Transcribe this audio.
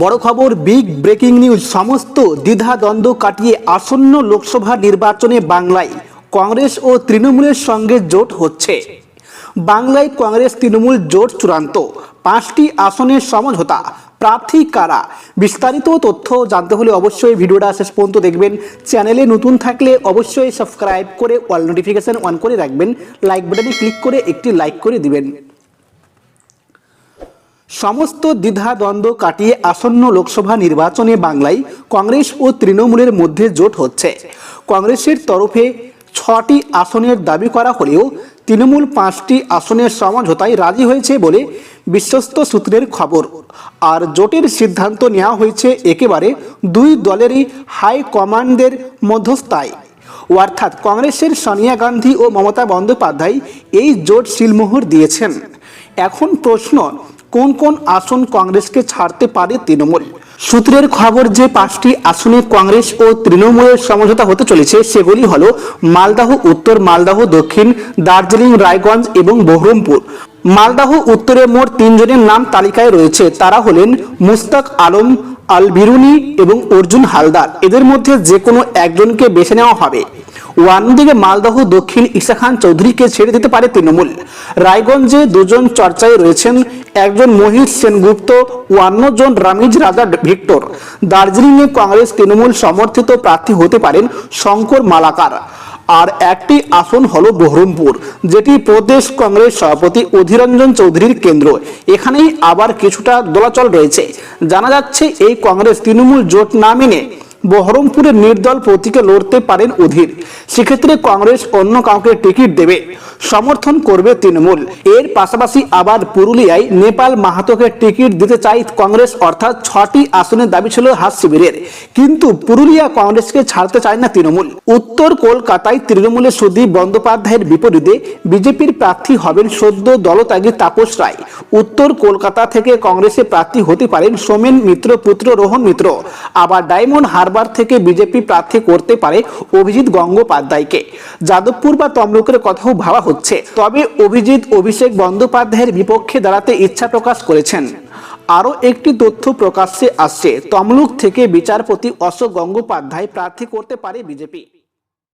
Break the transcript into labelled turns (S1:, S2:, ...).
S1: বড় খবর big breaking news সমস্ত দ্বিধা দ্বন্দ্ব কাটিয়ে আসন্ন লোকসভা নির্বাচনে বাংলায় কংগ্রেস ও তৃণমূলের সঙ্গে জোট হচ্ছে। বাংলায় কংগ্রেস, তৃণমূল জোট চূড়ান্ত। পাঁচটি আসনের সমঝোতা। প্রার্থী কারা? বিস্তারিত তথ্য জানতে হলে অবশ্যই ভিডিওটা শেষ পর্যন্ত দেখবেন। চ্যানেলে নতুন থাকলে অবশ্যই সাবস্ক্রাইব করে অল নোটিফিকেশন অন করে রাখবেন। লাইক বাটনে ক্লিক করে একটি লাইক করে দিবেন। সমস্ত দ্বিধা দ্বন্দ্ব কাটিয়ে আসন্ন লোকসভা নির্বাচনে বাংলায় কংগ্রেস ও তৃণমূলের মধ্যে জোট হচ্ছে। কংগ্রেসের তরফে ছটি আসনের দাবি করা হলেও তৃণমূল পাঁচটি আসনের সমঝোতায় রাজি হয়েছে বলে বিশ্বস্ত সূত্রের খবর। আর জোটের সিদ্ধান্ত নেওয়া হয়েছে একেবারে দুই দলেরই হাই কমান্ডের মধ্যস্থায়। অর্থাৎ কংগ্রেসের সোনিয়া গান্ধী ও মমতা বন্দ্যোপাধ্যায় এই জোট শিলমোহর দিয়েছেন। এখন প্রশ্ন কোন কোন আসন কংগ্রেসকে ছাড়তে পারে তৃণমূল? সূত্রের খবর যে পাঁচটি আসনে কংগ্রেস ও তৃণমূলের সমঝোতা হতে চলেছে, সেগুলি হলো মালদাহ, উত্তর মালদাহ, দক্ষিণ দার্জিলিং, রায়গঞ্জ এবং বহরমপুর। মালদাহ, উত্তরে মোট তিনজনের নাম তালিকায় রয়েছে। তারা হলেন মুস্তাক আলম আল বিরুনি এবং অর্জুন হালদার। এদের মধ্যে যে কোনো একজনকে বেছে নেওয়া হবে। অন্যদিকে মালদহ, দক্ষিণ ঈশা খান চৌধুরীকে ছেড়ে দিতে পারে তৃণমূল। রায়গঞ্জে দুজন চর্চায় রয়েছেন একজন মোহিত সেনগুপ্ত ও অন্যজন রামিজ রাজা ভিক্টর। দার্জিলিংয়ে কংগ্রেস তৃণমূল সমর্থিত প্রার্থী হতে পারেন শঙ্কর মালাকার। আর একটি আসন হলো বহরমপুর, যেটি প্রদেশ কংগ্রেস সভাপতি অধীরঞ্জন চৌধুরীর কেন্দ্র। এখানেই আবার কিছুটা দোলাচল রয়েছে। জানা যাচ্ছে, এই কংগ্রেস তৃণমূল জোট না মেনে বহরমপুরের নির্দল প্রতীকে লড়তে পারেন অধীর। সেক্ষেত্রে কংগ্রেস অন্য কাউকে টিকিট দেবে। সমর্থন করবে তৃণমূল। এর পাশাপাশি আবার পুরুলিয়ায় নেপাল মাহাতোকে টিকিট দিতে চাই কংগ্রেস, অর্থাৎ ছটি আসনের দাবি ছিল হাত শিবিরের। কিন্তু পুরুলিয়া কংগ্রেসকে ছাড়তে চায় না তৃণমূল। উত্তর কলকাতায় তৃণমূলের সুদীপ বন্দ্যোপাধ্যায়ের বিপরীতে বিজেপির প্রার্থী হবেন সদ্য দলত্যাগী তাপস রায়। উত্তর কলকাতা থেকে কংগ্রেসে প্রার্থী হতে পারেন সোমেন মিত্র, পুত্র রোহন মিত্র। আবার ডায়মন্ড হারবার থেকে বিজেপি প্রার্থী করতে পারে অভিজিৎ গঙ্গোপাধ্যায়কে। যাদবপুর বা তমলুকের কথাও ভাবা হচ্ছে। তবে অভিজিৎ, অভিষেক বন্দ্যোপাধ্যায়ের বিপক্ষে দাঁড়াতে ইচ্ছা প্রকাশ করেছেন। আরও একটি তথ্য প্রকাশ্যে আসছে, তমলুক থেকে বিচারপতি অশোক গঙ্গোপাধ্যায় প্রার্থী করতে পারে বিজেপি।